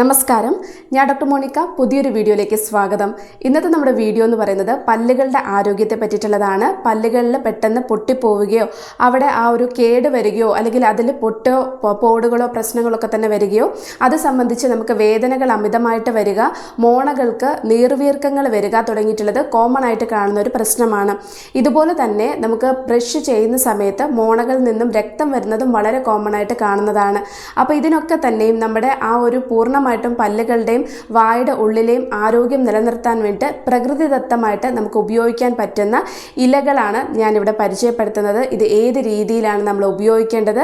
നമസ്കാരം. ഞാൻ doctor Monica. പുതിയൊരു വീഡിയോയിലേക്ക് സ്വാഗതം. ഇന്നത്തെ നമ്മുടെ വീഡിയോ എന്ന് പറയുന്നത് പല്ലുകളുടെ ആരോഗ്യത്തെ പറ്റിയിട്ടുള്ളതാണ്. പല്ലുകളിൽ പെട്ടെന്ന് പൊട്ടിപ്പോവുകയോ അവിടെ ആ ഒരു കേട് വരികയോ അല്ലെങ്കിൽ അതിൽ പൊട്ടോ പോടുകളോ പ്രശ്നങ്ങളൊക്കെ തന്നെ വരികയോ അത് സംബന്ധിച്ച് നമുക്ക് വേദനകൾ അമിതമായിട്ട് വരിക മോണകൾക്ക് നീർവീർക്കങ്ങൾ വരിക തുടങ്ങിയിട്ടുള്ളത് കോമൺ ആയിട്ട് കാണുന്ന ഒരു പ്രശ്നമാണ്. ഇതുപോലെ തന്നെ നമുക്ക് ബ്രഷ് ചെയ്യുന്ന സമയത്ത് മോണകളിൽ നിന്നും രക്തം വരുന്നതും വളരെ കോമൺ ആയിട്ട് കാണുന്നതാണ്. അപ്പോൾ ഇതിനൊക്കെ തന്നെയും നമ്മുടെ ആ ഒരു പൂർണമായിട്ടും പല്ലുകളുടെയും വായുടെ ഉള്ളിലെയും ആരോഗ്യം നിലനിർത്താൻ വേണ്ടി പ്രകൃതിദത്തമായിട്ട് നമുക്ക് ഉപയോഗിക്കാൻ പറ്റുന്ന ഇലകളാണ് ഞാനിവിടെ പരിചയപ്പെടുത്തുന്നത്. ഇത് ഏത് രീതിയിലാണ് നമ്മൾ ഉപയോഗിക്കേണ്ടത്?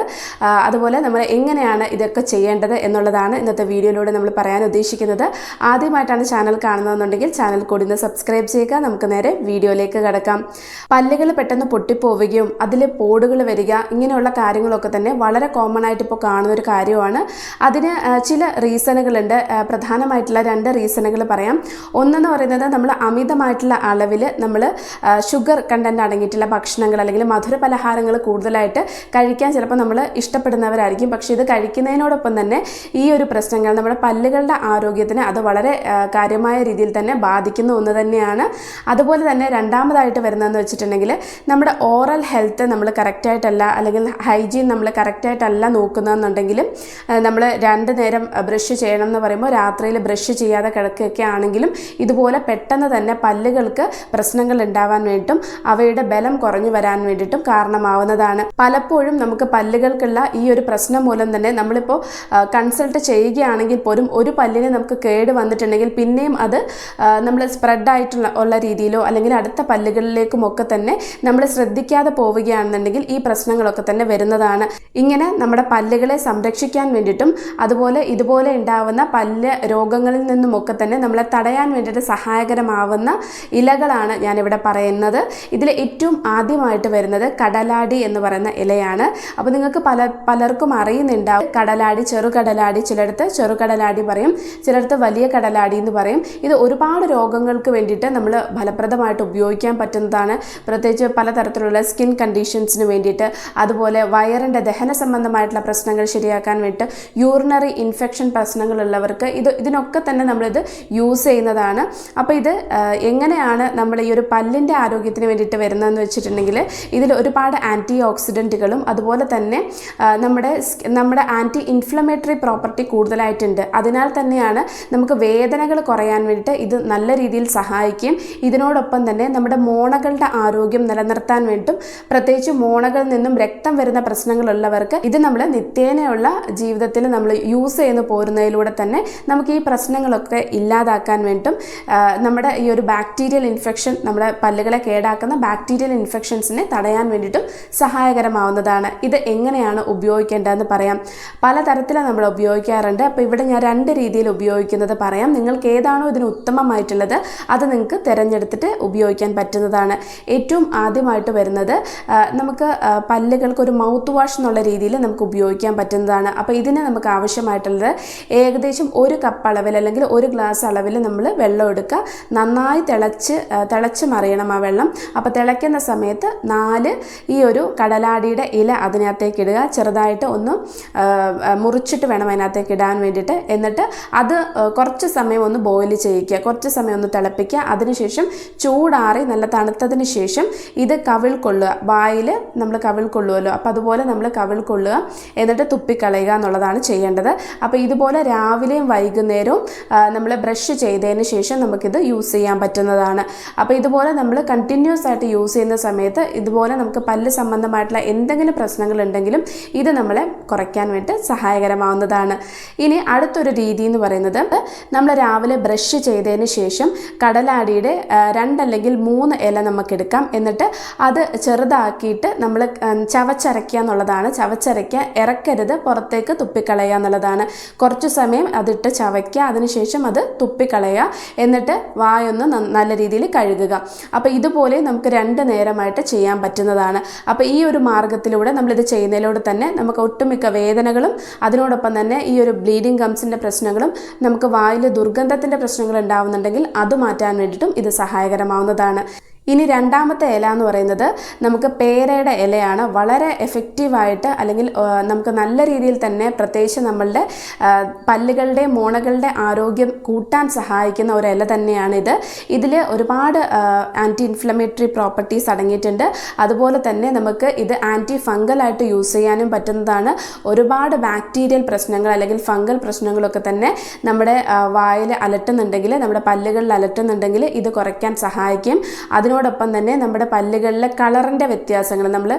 അതുപോലെ നമ്മൾ എങ്ങനെയാണ് ഇതൊക്കെ ചെയ്യേണ്ടത് എന്നുള്ളതാണ് ഇന്നത്തെ വീഡിയോയിലൂടെ നമ്മൾ പറയാൻ ഉദ്ദേശിക്കുന്നത്. ആദ്യമായിട്ടാണ് ചാനൽ കാണുന്നതെന്നുണ്ടെങ്കിൽ ചാനൽ കൂടി ഒന്ന് സബ്സ്ക്രൈബ് ചെയ്യുക. നമുക്ക് നേരെ വീഡിയോയിലേക്ക് കിടക്കാം. പല്ലുകൾ പെട്ടെന്ന് പൊട്ടിപ്പോവുകയും അതിൽ പോടുകൾ വരിക ഇങ്ങനെയുള്ള കാര്യങ്ങളൊക്കെ തന്നെ വളരെ കോമൺ ആയിട്ട് ഇപ്പോൾ കാണുന്ന ഒരു കാര്യമാണ്. അതിന് ചില ചില റീസണുകളുണ്ട് പ്രധാനമായിട്ടുള്ള രണ്ട് റീസണുകൾ പറയാം. ഒന്നെന്ന് പറയുന്നത് നമ്മൾ അമിതമായിട്ടുള്ള അളവിൽ നമ്മൾ ഷുഗർ കണ്ടന്റ് അടങ്ങിയിട്ടുള്ള ഭക്ഷണങ്ങൾ അല്ലെങ്കിൽ മധുര പലഹാരങ്ങൾ കൂടുതലായിട്ട് കഴിക്കാൻ ചിലപ്പോൾ നമ്മൾ ഇഷ്ടപ്പെടുന്നവരായിരിക്കും. പക്ഷേ ഇത് കഴിക്കുന്നതിനോടൊപ്പം തന്നെ ഈ ഒരു പ്രശ്നങ്ങൾ നമ്മുടെ പല്ലുകളുടെ ആരോഗ്യത്തിന് അത് വളരെ കാര്യമായ രീതിയിൽ തന്നെ ബാധിക്കുന്ന ഒന്ന് തന്നെയാണ്. അതുപോലെ തന്നെ രണ്ടാമതായിട്ട് വരുന്നതെന്ന് വെച്ചിട്ടുണ്ടെങ്കിൽ നമ്മുടെ ഓറൽ ഹെൽത്ത് നമ്മൾ കറക്റ്റായിട്ടല്ല അല്ലെങ്കിൽ ഹൈജീൻ നമ്മൾ കറക്റ്റായിട്ടല്ല നോക്കുന്നതെന്നുണ്ടെങ്കിലും നമ്മൾ രണ്ട് നേരം ബ്രഷ് ചെയ്യണം എന്ന് പറയുമ്പോൾ രാത്രിയിൽ ബ്രഷ് ചെയ്യാതെ കിടക്കുകയൊക്കെ ആണെങ്കിലും ഇതുപോലെ പെട്ടെന്ന് തന്നെ പല്ലുകൾക്ക് പ്രശ്നങ്ങൾ ഉണ്ടാവാൻ വേണ്ടിയിട്ടും അവയുടെ ബലം കുറഞ്ഞു വരാൻ വേണ്ടിയിട്ടും കാരണമാവുന്നതാണ്. പലപ്പോഴും നമുക്ക് പല്ലുകൾക്കുള്ള ഈ ഒരു പ്രശ്നം മൂലം തന്നെ നമ്മളിപ്പോൾ കൺസൾട്ട് ചെയ്യുകയാണെങ്കിൽ പോലും ഒരു പല്ലിന് നമുക്ക് കേട് വന്നിട്ടുണ്ടെങ്കിൽ പിന്നെയും അത് നമ്മൾ സ്പ്രെഡായിട്ടുള്ള ഉള്ള രീതിയിലോ അല്ലെങ്കിൽ അടുത്ത പല്ലുകളിലേക്കുമൊക്കെ തന്നെ നമ്മൾ ശ്രദ്ധിക്കാതെ പോവുകയാണെന്നുണ്ടെങ്കിൽ ഈ പ്രശ്നങ്ങളൊക്കെ തന്നെ വരുന്നതാണ്. ഇങ്ങനെ നമ്മുടെ പല്ലുകളെ സംരക്ഷിക്കാൻ വേണ്ടിയിട്ടും അതുപോലെ ഇതുപോലെ ഉണ്ടാവുന്ന പല്ല് രോഗങ്ങളിൽ നിന്നുമൊക്കെ തന്നെ നമ്മളെ തടയാൻ വേണ്ടിയിട്ട് സഹായകരമാവുന്ന ഇലകളാണ് ഞാനിവിടെ പറയുന്നത്. ഇതിൽ ഏറ്റവും ആദ്യമായിട്ട് വരുന്നത് കടലാടി എന്ന് പറയുന്ന ഇലയാണ്. അപ്പോൾ നിങ്ങൾക്ക് പല പലർക്കും അറിയുന്നുണ്ടാവും. കടലാടി ചെറുകടലാടി ചിലടത്ത് ചെറുകടലാടി പറയും ചിലടത്ത് വലിയ കടലാടി എന്ന് പറയും. ഇത് ഒരുപാട് രോഗങ്ങൾക്ക് വേണ്ടിയിട്ട് നമ്മൾ ഫലപ്രദമായിട്ട് ഉപയോഗിക്കാൻ പറ്റുന്നതാണ്. പ്രത്യേകിച്ച് പലതരത്തിലുള്ള സ്കിൻ കണ്ടീഷൻസിന് വേണ്ടിയിട്ട് അതുപോലെ വയറിന്റെ ദഹന സംബന്ധമായിട്ടുള്ള പ്രശ്നങ്ങൾ ശരിയാക്കാൻ വേണ്ടിയിട്ട് യൂറിനറി ഇൻഫെക്ഷൻ പ്രശ്നങ്ങളുള്ളവർക്ക് ഇത് ഇതിനൊക്കെ തന്നെ നമ്മളിത് യൂസ് ചെയ്യുന്നതാണ്. അപ്പോൾ ഇത് എങ്ങനെയാണ് നമ്മൾ ഈ ഒരു പല്ലിന്റെ ആരോഗ്യത്തിന് വേണ്ടിയിട്ട് വരുന്നതെന്ന് വെച്ചിട്ടുണ്ടെങ്കിൽ ഇതിൽ ഒരുപാട് ആന്റി ഓക്സിഡന്റുകളും അതുപോലെ തന്നെ നമ്മുടെ നമ്മുടെ ആന്റി ഇൻഫ്ലമേറ്ററി പ്രോപ്പർട്ടി കൂടുതലായിട്ടുണ്ട്. അതിനാൽ തന്നെയാണ് നമുക്ക് വേദനകൾ കുറയാൻ വേണ്ടിയിട്ട് ഇത് നല്ല രീതിയിൽ സഹായിക്കും. ഇതിനോടൊപ്പം തന്നെ നമ്മുടെ മോണകളുടെ ആരോഗ്യം നിലനിർത്താൻ വേണ്ടിയിട്ടും പ്രത്യേകിച്ച് മോണകളിൽ നിന്നും രക്തം വരുന്ന പ്രശ്നങ്ങളുള്ളവർക്ക് ഇത് നമ്മൾ നിത്യേനയുള്ള ജീവിതത്തിൽ നമ്മൾ യൂസ് ചെയ്യുന്ന പോരുന്നതിലൂടെ തന്നെ നമുക്ക് ഈ പ്രശ്നങ്ങളൊക്കെ ഇല്ലാതാക്കാൻ വേണ്ടിയിട്ടും നമ്മുടെ ഈ ഒരു ബാക്ടീരിയൽ ഇൻഫെക്ഷൻ നമ്മുടെ പല്ലുകളെ കേടാക്കുന്ന ബാക്ടീരിയൽ ഇൻഫെക്ഷൻസിനെ തടയാൻ വേണ്ടിയിട്ടും സഹായകരമാവുന്നതാണ്. ഇത് എങ്ങനെയാണ് ഉപയോഗിക്കേണ്ടതെന്ന് പറയാം. പലതരത്തിലാണ് നമ്മൾ ഉപയോഗിക്കാറുണ്ട്. അപ്പോൾ ഇവിടെ ഞാൻ രണ്ട് രീതിയിൽ ഉപയോഗിക്കുന്നത് പറയാം. നിങ്ങൾക്ക് ഏതാണോ ഇതിന് ഉത്തമമായിട്ടുള്ളത് അത് നിങ്ങൾക്ക് തിരഞ്ഞെടുത്തിട്ട് ഉപയോഗിക്കാൻ പറ്റുന്നതാണ്. ഏറ്റവും ആദ്യമായിട്ട് വരുന്നത് നമുക്ക് പല്ലുകൾക്ക് ഒരു മൗത്ത് വാഷ് എന്നുള്ള രീതിയിൽ നമുക്ക് ഉപയോഗിക്കാൻ പറ്റുന്നതാണ്. അപ്പോൾ ഇതിന് നമുക്ക് ആവശ്യമായിട്ടുള്ളത് ഏകദേശം ഒരു കപ്പ് അളവിൽ അല്ലെങ്കിൽ ഒരു ഗ്ലാസ് അളവിൽ നമ്മൾ വെള്ളം എടുക്കുക. നന്നായി തിളച്ച് തിളച്ച് മറിയണം ആ വെള്ളം. അപ്പോൾ തിളയ്ക്കുന്ന സമയത്ത് നാല് ഈ ഒരു കടലാടിയുടെ ഇല അതിനകത്തേക്ക് ഇടുക. ചെറുതായിട്ട് ഒന്ന് മുറിച്ചിട്ട് വേണം അതിനകത്തേക്ക് ഇടാൻ വേണ്ടിയിട്ട്. എന്നിട്ട് അത് കുറച്ച് സമയം ഒന്ന് ബോയിൽ ചെയ്യിക്കുക. കുറച്ച് സമയം ഒന്ന് തിളപ്പിക്കുക. അതിനുശേഷം ചൂടാറി നല്ല തണുത്തതിന് ശേഷം ഇത് കവിൾ കൊള്ളുക. വായിൽ നമ്മൾ കവിൾ കൊള്ളുമല്ലോ അപ്പോൾ അതുപോലെ നമ്മൾ കവിൾ കൊള്ളുക. എന്നിട്ട് തുപ്പിക്കളയുക എന്നുള്ളതാണ് ചെയ്യേണ്ടത്. അപ്പോൾ ഇതുപോലെ രാവിലെയും വൈകുന്നേരവും നമ്മൾ ബ്രഷ് ചെയ്തതിന് ശേഷം നമുക്കിത് യൂസ് ചെയ്യാൻ പറ്റുന്നതാണ്. അപ്പോൾ ഇതുപോലെ നമ്മൾ കണ്ടിന്യൂസ് ആയിട്ട് യൂസ് ചെയ്യുന്ന സമയത്ത് ഇതുപോലെ നമുക്ക് പല്ല് സംബന്ധമായിട്ടുള്ള എന്തെങ്കിലും പ്രശ്നങ്ങൾ ഉണ്ടെങ്കിലും ഇത് നമ്മളെ കുറയ്ക്കാൻ വേണ്ടി സഹായകരമാവുന്നതാണ്. ഇനി അടുത്തൊരു രീതി എന്ന് പറയുന്നത് നമ്മൾ രാവിലെ ബ്രഷ് ചെയ്തതിന് ശേഷം കടലാടിയുടെ രണ്ടല്ലെങ്കിൽ മൂന്ന് ഇല നമുക്കെടുക്കാം. എന്നിട്ട് അത് ചെറുതാക്കിയിട്ട് നമ്മൾ ചവച്ചരയ്ക്കുക എന്നുള്ളതാണ്. ചവച്ചരയ്ക്കുക ഇറക്കരുത് പുറത്തേക്ക് തുപ്പിക്കളയുക എന്നുള്ളതാണ്. കുറച്ച് സമയം അതിട്ട് ചവയ്ക്കുക. അതിനുശേഷം അത് തുപ്പിക്കളയുക. എന്നിട്ട് വായൊന്ന് നല്ല രീതിയിൽ കഴുകുക. അപ്പോൾ ഇതുപോലെ നമുക്ക് രണ്ട് നേരമായിട്ട് ചെയ്യാൻ പറ്റുന്നതാണ്. അപ്പോൾ ഈ ഒരു മാർഗത്തിലൂടെ നമ്മളിത് ചെയ്യുന്നതിലൂടെ തന്നെ നമുക്ക് ഒട്ടുമിക്ക വേദനകളും അതിനോടൊപ്പം തന്നെ ഈ ഒരു ബ്ലീഡിങ് ഗംസിന്റെ പ്രശ്നങ്ങളും നമുക്ക് വായിൽ ദുർഗന്ധത്തിന്റെ പ്രശ്നങ്ങൾ ഉണ്ടാവുന്നുണ്ടെങ്കിൽ അത് മാറ്റാൻ വേണ്ടിയിട്ടും ഇത് സഹായകരമാവുന്നതാണ്. ഇനി രണ്ടാമത്തെ ഇല എന്ന് പറയുന്നത് നമുക്ക് പേരയുടെ ഇലയാണ്. വളരെ എഫക്റ്റീവായിട്ട് അല്ലെങ്കിൽ നമുക്ക് നല്ല രീതിയിൽ തന്നെ പ്രത്യേകിച്ച് നമ്മളുടെ പല്ലുകളുടെ മോണകളുടെ ആരോഗ്യം കൂട്ടാൻ സഹായിക്കുന്ന ഒരു ഇല തന്നെയാണ് ഇത്. ഇതിൽ ഒരുപാട് ആന്റി ഇൻഫ്ലമേറ്ററി പ്രോപ്പർട്ടീസ് അടങ്ങിയിട്ടുണ്ട്. അതുപോലെ തന്നെ നമുക്ക് ഇത് ആന്റി ഫംഗലായിട്ട് യൂസ് ചെയ്യാനും പറ്റുന്നതാണ്. ഒരുപാട് ബാക്ടീരിയൽ പ്രശ്നങ്ങൾ അല്ലെങ്കിൽ ഫംഗൽ പ്രശ്നങ്ങളൊക്കെ തന്നെ നമ്മുടെ വായിൽ അലട്ടുന്നുണ്ടെങ്കിൽ നമ്മുടെ പല്ലുകളിൽ അലട്ടുന്നുണ്ടെങ്കിൽ ഇത് കുറയ്ക്കാൻ സഹായിക്കും. അതിനോടൊപ്പം തന്നെ നമ്മുടെ പല്ലുകളിലെ കളറിന്റെ വ്യത്യാസങ്ങൾ നമ്മൾ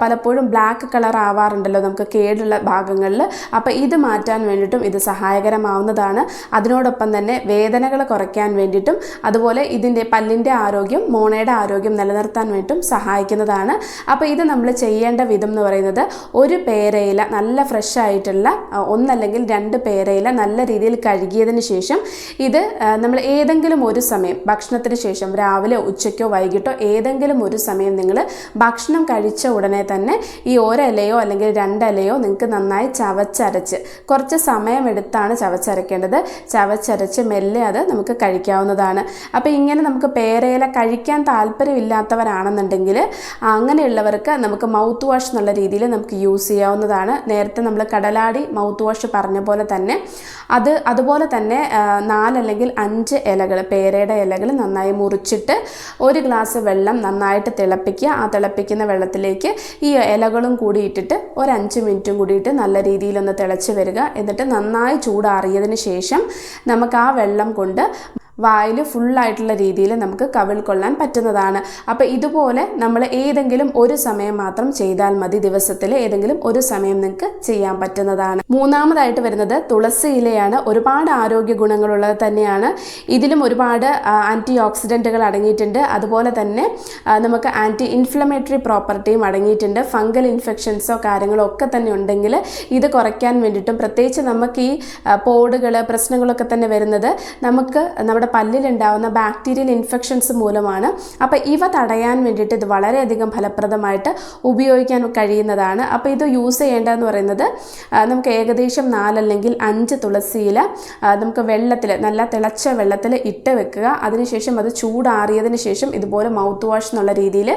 പലപ്പോഴും ബ്ലാക്ക് കളർ ആവാറുണ്ടല്ലോ നമുക്ക് കേടുള്ള ഭാഗങ്ങളിൽ. അപ്പോൾ ഇത് മാറ്റാൻ വേണ്ടിയിട്ടും ഇത് സഹായകരമാവുന്നതാണ്. അതിനോടൊപ്പം തന്നെ വേദനകൾ കുറയ്ക്കാൻ വേണ്ടിയിട്ടും അതുപോലെ ഇതിന്റെ പല്ലിന്റെ ആരോഗ്യം മോണയുടെ ആരോഗ്യം നിലനിർത്താൻ വേണ്ടിയിട്ടും സഹായിക്കുന്നതാണ്. അപ്പോൾ ഇത് നമ്മൾ ചെയ്യേണ്ട വിധം എന്ന് പറയുന്നത് ഒരു പേരയില നല്ല ഫ്രഷ് ആയിട്ടുള്ള ഒന്നല്ലെങ്കിൽ രണ്ട് പേരയില നല്ല രീതിയിൽ കഴുകിയതിന് ശേഷം ഇത് നമ്മൾ ഏതെങ്കിലും ഒരു സമയം ഭക്ഷണത്തിന് ശേഷം രാവിലെ ഉച്ചയ്ക്കോ വൈകിട്ടോ ഏതെങ്കിലും ഒരു സമയം നിങ്ങൾ ഭക്ഷണം കഴിച്ച ഉടനെ തന്നെ ഈ ഒരലയോ അല്ലെങ്കിൽ രണ്ടലയോ നിങ്ങൾക്ക് നന്നായി ചവച്ചരച്ച് കുറച്ച് സമയമെടുത്താണ് ചവച്ചരക്കേണ്ടത്. ചവച്ചരച്ച് മെല്ലെ അത് നമുക്ക് കഴിക്കാവുന്നതാണ്. അപ്പോൾ ഇങ്ങനെ നമുക്ക് പേരയില കഴിക്കാൻ താല്പര്യമില്ലാത്തവരാണെന്നുണ്ടെങ്കിൽ അങ്ങനെയുള്ളവർക്ക് നമുക്ക് മൗത്ത് വാഷ് എന്നുള്ള രീതിയിൽ നമുക്ക് യൂസ് ചെയ്യാവുന്നതാണ്. നേരത്തെ നമ്മൾ കടലാടി മൗത്ത് വാഷ് പറഞ്ഞ പോലെ തന്നെ അത് അതുപോലെ തന്നെ നാലല്ലെങ്കിൽ അഞ്ച് ഇലകൾ പേരയുടെ ഇലകൾ നന്നായി മുറിച്ചിട്ട് ഒരു ഗ്ലാസ് വെള്ളം നന്നായിട്ട് തിളപ്പിക്കുക. ആ തിളപ്പിക്കുന്ന വെള്ളത്തിലേക്ക് ഈ ഇലകളും കൂടി ഇട്ടിട്ട് ഒരു അഞ്ച് മിനിറ്റും കൂടിയിട്ട് നല്ല രീതിയിലൊന്ന് തിളച്ച് വരിക. എന്നിട്ട് നന്നായി ചൂടാറിയതിന് ശേഷം നമുക്ക് ആ വെള്ളം കൊണ്ട് വായിൽ ഫുള്ളായിട്ടുള്ള രീതിയിൽ നമുക്ക് കവിൾ കൊള്ളാൻ പറ്റുന്നതാണ്. അപ്പോൾ ഇതുപോലെ നമ്മൾ ഏതെങ്കിലും ഒരു സമയം മാത്രം ചെയ്താൽ മതി. ദിവസത്തിൽ ഏതെങ്കിലും ഒരു സമയം നിങ്ങൾക്ക് ചെയ്യാൻ പറ്റുന്നതാണ്. മൂന്നാമതായിട്ട് വരുന്നത് തുളസി ഇലയാണ്. ഒരുപാട് ആരോഗ്യ ഗുണങ്ങളുള്ളത് തന്നെയാണ്. ഇതിലും ഒരുപാട് ആന്റി ഓക്സിഡന്റുകൾ അടങ്ങിയിട്ടുണ്ട്. അതുപോലെ തന്നെ നമുക്ക് ആന്റി ഇൻഫ്ലമേറ്ററി പ്രോപ്പർട്ടിയും അടങ്ങിയിട്ടുണ്ട്. ഫംഗൽ ഇൻഫെക്ഷൻസോ കാര്യങ്ങളോ ഒക്കെ തന്നെ ഉണ്ടെങ്കിൽ ഇത് കുറയ്ക്കാൻ വേണ്ടിയിട്ടും പ്രത്യേകിച്ച് നമുക്ക് ഈ പോടുകൾ പ്രശ്നങ്ങളൊക്കെ തന്നെ വരുന്നത് നമുക്ക് നമ്മുടെ പല്ലിലുണ്ടാവുന്ന ബാക്ടീരിയൽ ഇൻഫെക്ഷൻസ് മൂലമാണ്. അപ്പോൾ ഇവ തടയാൻ വേണ്ടിയിട്ട് ഇത് വളരെയധികം ഫലപ്രദമായിട്ട് ഉപയോഗിക്കാൻ കഴിയുന്നതാണ്. അപ്പോൾ ഇത് യൂസ് ചെയ്യേണ്ടതെന്ന് പറയുന്നത് നമുക്ക് ഏകദേശം നാലല്ലെങ്കിൽ അഞ്ച് തുളസിയില നമുക്ക് വെള്ളത്തിൽ നല്ല തിളച്ച വെള്ളത്തിൽ ഇട്ട് വെക്കുക. അതിനുശേഷം അത് ചൂടാറിയതിന് ശേഷം ഇതുപോലെ മൗത്ത് വാഷ് എന്നുള്ള രീതിയിൽ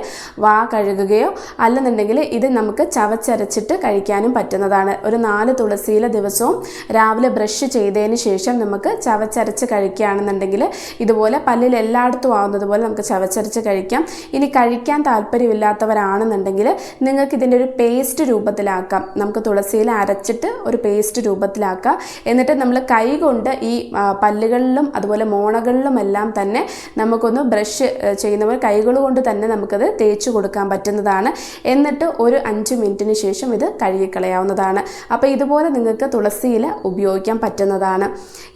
വാ കഴുകുകയോ അല്ലെന്നുണ്ടെങ്കിൽ ഇത് നമുക്ക് ചവച്ചരച്ചിട്ട് കഴിക്കാനും പറ്റുന്നതാണ്. ഒരു നാല് തുളസിയില ദിവസവും രാവിലെ ബ്രഷ് ചെയ്തതിന് ശേഷം നമുക്ക് ചവച്ചരച്ച് കഴിക്കുകയാണെന്നുണ്ടെങ്കിൽ ഇതുപോലെ പല്ലിൽ എല്ലായിടത്തും ആവുന്നത് പോലെ നമുക്ക് ചവച്ചരച്ച് കഴിക്കാം. ഇനി കഴിക്കാൻ താല്പര്യമില്ലാത്തവരാണെന്നുണ്ടെങ്കിൽ നിങ്ങൾക്ക് ഇതിന്റെ ഒരു പേസ്റ്റ് രൂപത്തിലാക്കാം. നമുക്ക് തുളസിയിൽ അരച്ചിട്ട് ഒരു പേസ്റ്റ് രൂപത്തിലാക്കാം. എന്നിട്ട് നമ്മൾ കൈ കൊണ്ട് ഈ പല്ലുകളിലും അതുപോലെ മോണകളിലും എല്ലാം തന്നെ നമുക്കൊന്ന് ബ്രഷ് ചെയ്യുന്നവർ കൈകൾ കൊണ്ട് തന്നെ നമുക്കത് തേച്ച് കൊടുക്കാൻ പറ്റുന്നതാണ്. എന്നിട്ട് ഒരു അഞ്ച് മിനിറ്റിന് ശേഷം ഇത് കഴുകിക്കളയാവുന്നതാണ്. അപ്പോൾ ഇതുപോലെ നിങ്ങൾക്ക് തുളസിയില ഉപയോഗിക്കാൻ പറ്റുന്നതാണ്.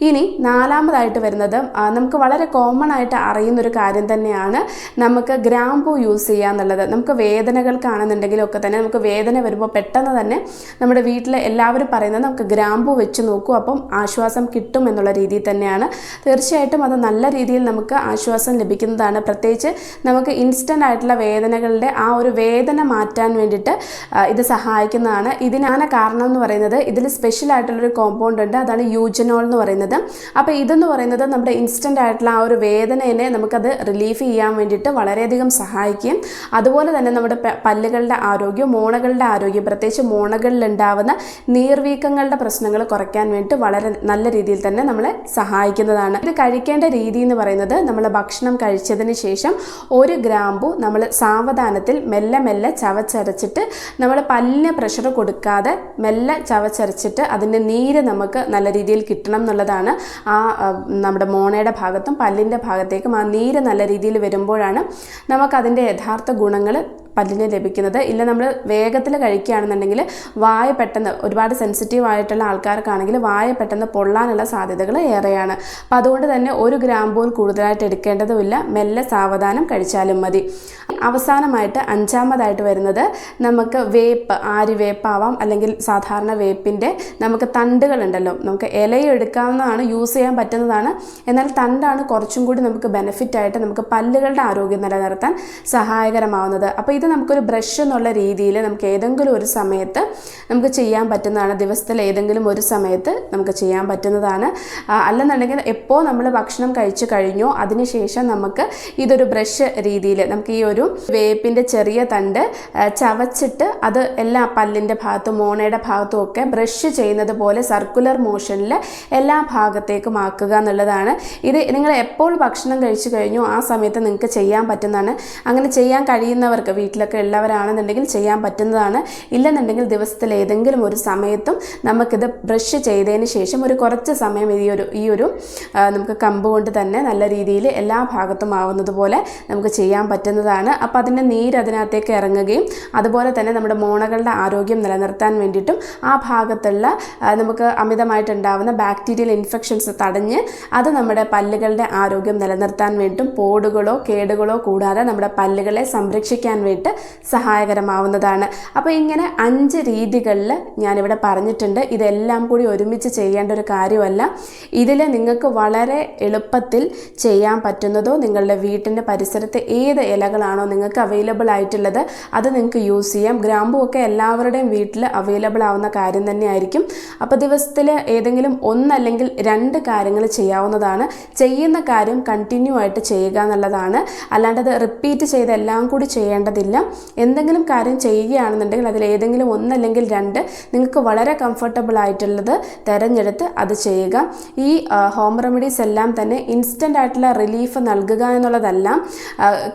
ഇനി നാലാമതായിട്ട് വരുന്നത് നമുക്ക് വളരെ കോമൺ ആയിട്ട് അറിയുന്നൊരു കാര്യം തന്നെയാണ് നമുക്ക് ഗ്രാമ്പൂ യൂസ് ചെയ്യുക എന്നുള്ളത് നമുക്ക് വേദനകൾക്കാണെന്നുണ്ടെങ്കിലൊക്കെ തന്നെ നമുക്ക് വേദന വരുമ്പോൾ പെട്ടെന്ന് തന്നെ നമ്മുടെ വീട്ടിലെ എല്ലാവരും പറയുന്നത് നമുക്ക് ഗ്രാമ്പൂ വെച്ച് നോക്കൂ അപ്പം ആശ്വാസം കിട്ടും എന്നുള്ള രീതിയിൽ തന്നെയാണ്. തീർച്ചയായിട്ടും അത് നല്ല രീതിയിൽ നമുക്ക് ആശ്വാസം ലഭിക്കുന്നതാണ്. പ്രത്യേകിച്ച് നമുക്ക് ഇൻസ്റ്റന്റ് ആയിട്ടുള്ള വേദനകളുടെ ആ ഒരു വേദന മാറ്റാൻ വേണ്ടിയിട്ട് ഇത് സഹായിക്കുന്നതാണ്. ഇതിനാണ് കാരണം എന്ന് പറയുന്നത് ഇതിൽ സ്പെഷ്യൽ ആയിട്ടുള്ളൊരു കോമ്പൗണ്ട് ഉണ്ട് അതാണ് യൂജനോൾ എന്ന് പറയുന്നത്. അപ്പോൾ ഇതെന്ന് പറയുന്നത് നമ്മുടെ ഇൻസ്റ്റന്റ് ആയിട്ടുള്ള ആ ഒരു വേദനയെ നമുക്കത് റിലീഫ് ചെയ്യാൻ വേണ്ടിയിട്ട് വളരെയധികം സഹായിക്കും. അതുപോലെ തന്നെ നമ്മുടെ പല്ലുകളുടെ ആരോഗ്യം മോണകളുടെ ആരോഗ്യം പ്രത്യേകിച്ച് മോണകളിൽ ഉണ്ടാവുന്ന നീർവീക്കങ്ങളുടെ പ്രശ്നങ്ങൾ കുറയ്ക്കാൻ വേണ്ടിയിട്ട് വളരെ നല്ല രീതിയിൽ തന്നെ നമ്മളെ സഹായിക്കുന്നതാണ്. ഇത് കഴിക്കേണ്ട രീതി എന്ന് പറയുന്നത് നമ്മൾ ഭക്ഷണം കഴിച്ചതിന് ശേഷം ഒരു ഗ്രാമ്പു നമ്മൾ സാവധാനത്തിൽ മെല്ലെ മെല്ലെ ചവച്ചരച്ചിട്ട് നമ്മൾ പല്ലിന് പ്രഷർ കൊടുക്കാതെ മെല്ലെ ചവച്ചരച്ചിട്ട് അതിന്റെ നീര് നമുക്ക് നല്ല രീതിയിൽ കിട്ടണം എന്നുള്ളതാണ് ആ, നമ്മുടെ മോണയുടെ ഭാഗത്തും പല്ലിന്റെ ഭാഗത്തേക്കും ആ നീര് നല്ല രീതിയിൽ വരുമ്പോഴാണ് നമുക്കതിന്റെ യഥാർത്ഥ ഗുണങ്ങൾ പല്ലിന് ലഭിക്കുന്നത്. ഇല്ല നമ്മൾ വേഗത്തിൽ കഴിക്കുകയാണെന്നുണ്ടെങ്കിൽ വായ പെട്ടെന്ന് ഒരുപാട് സെൻസിറ്റീവ് ആയിട്ടുള്ള ആൾക്കാർക്കാണെങ്കിൽ വായ പെട്ടെന്ന് പൊള്ളാനുള്ള സാധ്യതകൾ ഏറെയാണ്. അപ്പം അതുകൊണ്ട് തന്നെ ഒരു ഗ്രാം പോൽ കൂടുതലായിട്ട് എടുക്കേണ്ടതുമില്ല. മെല്ലെ സാവധാനം കഴിച്ചാലും മതി. അവസാനമായിട്ട് അഞ്ചാമതായിട്ട് വരുന്നത് നമുക്ക് വേപ്പ് ആരി വേപ്പാവാം. അല്ലെങ്കിൽ സാധാരണ വേപ്പിന്റെ നമുക്ക് തണ്ടുകളുണ്ടല്ലോ. നമുക്ക് ഇലയെടുക്കാവുന്നതാണ് യൂസ് ചെയ്യാൻ പറ്റുന്നതാണ്. എന്നാൽ തണ്ടാണ് കുറച്ചും കൂടി നമുക്ക് ബെനിഫിറ്റ് ആയിട്ട് നമുക്ക് പല്ലുകളുടെ ആരോഗ്യം നിലനിർത്താൻ സഹായകരമാവുന്നത്. അപ്പോൾ ഇത് നമുക്കൊരു ബ്രഷ് എന്നുള്ള രീതിയിൽ നമുക്ക് ഏതെങ്കിലും ഒരു സമയത്ത് നമുക്ക് ചെയ്യാൻ പറ്റുന്നതാണ്. ദിവസത്തിൽ ഏതെങ്കിലും ഒരു സമയത്ത് നമുക്ക് ചെയ്യാൻ പറ്റുന്നതാണ്. അല്ലെന്നുണ്ടെങ്കിൽ എപ്പോൾ നമ്മൾ ഭക്ഷണം കഴിച്ചു കഴിഞ്ഞോ അതിനുശേഷം നമുക്ക് ഇതൊരു ബ്രഷ് രീതിയിൽ നമുക്ക് ഈ ഒരു വേപ്പിന്റെ ചെറിയ തണ്ട് ചവച്ചിട്ട് അത് എല്ലാ പല്ലിന്റെ ഭാഗത്തും മോണയുടെ ഭാഗത്തും ഒക്കെ ബ്രഷ് ചെയ്യുന്നത് പോലെ സർക്കുലർ മോഷനിൽ എല്ലാ ഭാഗത്തേക്കും ആക്കുക എന്നുള്ളതാണ്. ഇത് നിങ്ങൾ എപ്പോൾ ഭക്ഷണം കഴിച്ചു കഴിഞ്ഞോ ആ സമയത്ത് നിങ്ങൾക്ക് ചെയ്യാൻ പറ്റുന്നതാണ്. അങ്ങനെ ചെയ്യാൻ കഴിയുന്നവർക്ക് വീട്ടിലൊക്കെ ഉള്ളവരാണെന്നുണ്ടെങ്കിൽ ചെയ്യാൻ പറ്റുന്നതാണ്. ഇല്ലെന്നുണ്ടെങ്കിൽ ദിവസത്തിൽ ഏതെങ്കിലും ഒരു സമയത്തും നമുക്കിത് ബ്രഷ് ചെയ്തതിന് ശേഷം ഒരു കുറച്ച് സമയം ഈ ഒരു ഈ ഒരു നമുക്ക് കമ്പ് കൊണ്ട് തന്നെ നല്ല രീതിയിൽ എല്ലാ ഭാഗത്തും ആവുന്നത് പോലെ നമുക്ക് ചെയ്യാൻ പറ്റുന്നതാണ്. അപ്പോൾ അതിന്റെ നീര് അതിനകത്തേക്ക് ഇറങ്ങുകയും അതുപോലെ തന്നെ നമ്മുടെ മോണകളുടെ ആരോഗ്യം നിലനിർത്താൻ വേണ്ടിയിട്ടും ആ ഭാഗത്തുള്ള നമുക്ക് അമിതമായിട്ടുണ്ടാവുന്ന ബാക്ടീരിയൽ ഇൻഫെക്ഷൻസ് തടഞ്ഞ് അത് നമ്മുടെ പല്ലുകളുടെ ആരോഗ്യം നിലനിർത്താൻ വേണ്ടിയിട്ടും പോടുകളോ കേടുകളോ കൂടാതെ നമ്മുടെ പല്ലുകളെ സംരക്ഷിക്കാൻ വേണ്ടി സഹായകരമാവുന്നതാണ്. അപ്പോൾ ഇങ്ങനെ അഞ്ച് രീതികളിൽ ഞാനിവിടെ പറഞ്ഞിട്ടുണ്ട്. ഇതെല്ലാം കൂടി ഒരുമിച്ച് ചെയ്യേണ്ട ഒരു കാര്യമല്ല. ഇതിൽ നിങ്ങൾക്ക് വളരെ എളുപ്പത്തിൽ ചെയ്യാൻ പറ്റുന്നതോ നിങ്ങളുടെ വീട്ടിന്റെ പരിസരത്ത് ഏത് ഇലകളാണോ നിങ്ങൾക്ക് അവൈലബിൾ ആയിട്ടുള്ളത് അത് നിങ്ങൾക്ക് യൂസ് ചെയ്യാം. ഗ്രാമ്പുമൊക്കെ എല്ലാവരുടെയും വീട്ടിൽ അവൈലബിൾ ആവുന്ന കാര്യം തന്നെയായിരിക്കും. അപ്പോൾ ദിവസത്തിൽ ഏതെങ്കിലും ഒന്നല്ലെങ്കിൽ രണ്ട് കാര്യങ്ങൾ ചെയ്യാവുന്നതാണ്. ചെയ്യുന്ന കാര്യം കണ്ടിന്യൂ ആയിട്ട് ചെയ്യുക എന്നുള്ളതാണ്. അല്ലാണ്ട് അത് റിപ്പീറ്റ് ചെയ്ത് എല്ലാം കൂടി ചെയ്യേണ്ടതില്ല. എന്തെങ്കിലും കാര്യം ചെയ്യുകയാണെന്നുണ്ടെങ്കിൽ അതിൽ ഏതെങ്കിലും ഒന്നല്ലെങ്കിൽ രണ്ട് നിങ്ങൾക്ക് വളരെ കംഫർട്ടബിൾ ആയിട്ടുള്ളത് തിരഞ്ഞെടുത്ത് അത് ചെയ്യുക. ഈ ഹോം റെമഡീസ് എല്ലാം തന്നെ ഇൻസ്റ്റന്റ് ആയിട്ടുള്ള റിലീഫ് നൽകുക എന്നുള്ളതല്ല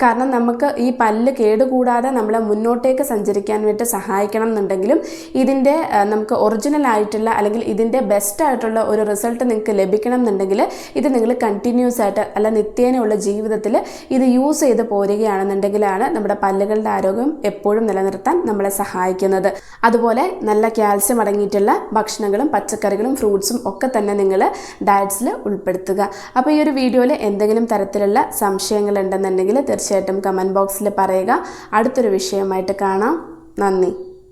കാരണം നമുക്ക് ഈ പല്ല് കേടുകൂടാതെ നമ്മളെ മുന്നോട്ടേക്ക് സഞ്ചരിക്കാൻ വേണ്ടി സഹായിക്കണം എന്നുണ്ടെങ്കിലും ഇതിന്റെ നമുക്ക് ഒറിജിനൽ ആയിട്ടുള്ള അല്ലെങ്കിൽ ഇതിന്റെ ബെസ്റ്റ് ആയിട്ടുള്ള ഒരു റിസൾട്ട് നിങ്ങൾക്ക് ലഭിക്കണം എന്നുണ്ടെങ്കിൽ ഇത് നിങ്ങൾ കണ്ടിന്യൂസ് ആയിട്ട് അല്ല നിത്യേനയുള്ള ജീവിതത്തിൽ ഇത് യൂസ് ചെയ്ത് പോരുകയാണെന്നുണ്ടെങ്കിലാണ് നമ്മുടെ പല്ലുകളുടെ ആരോഗ്യം എപ്പോഴും നിലനിർത്താൻ നമ്മളെ സഹായിക്കുന്നത്. അതുപോലെ നല്ല കാൽസ്യം അടങ്ങിയിട്ടുള്ള ഭക്ഷണങ്ങളും പച്ചക്കറികളും ഫ്രൂട്ട്സും ഒക്കെ തന്നെ നിങ്ങൾ ഡയറ്റ്സിൽ ഉൾപ്പെടുത്തുക. അപ്പോൾ ഈ ഒരു വീഡിയോയിൽ എന്തെങ്കിലും തരത്തിലുള്ള സംശയങ്ങൾ ഉണ്ടെന്നുണ്ടെങ്കിൽ തീർച്ചയായിട്ടും കമന്റ് ബോക്സിൽ പറയുക. അടുത്തൊരു വിഷയമായിട്ട് കാണാം. നന്ദി.